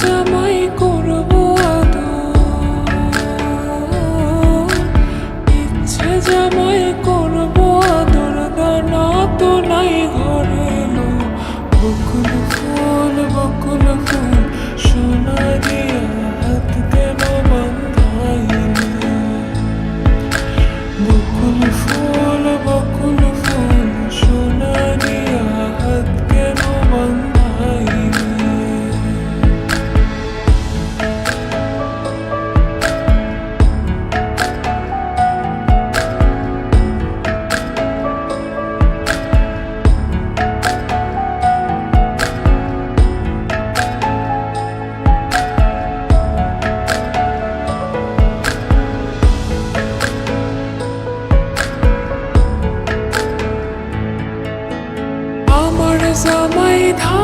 জামাই করব ইচ্ছে জামাই করব দরদানা তো নাই ঘরে বকুল ফুল বকুল ফুল, সোনা দিয়া समाधान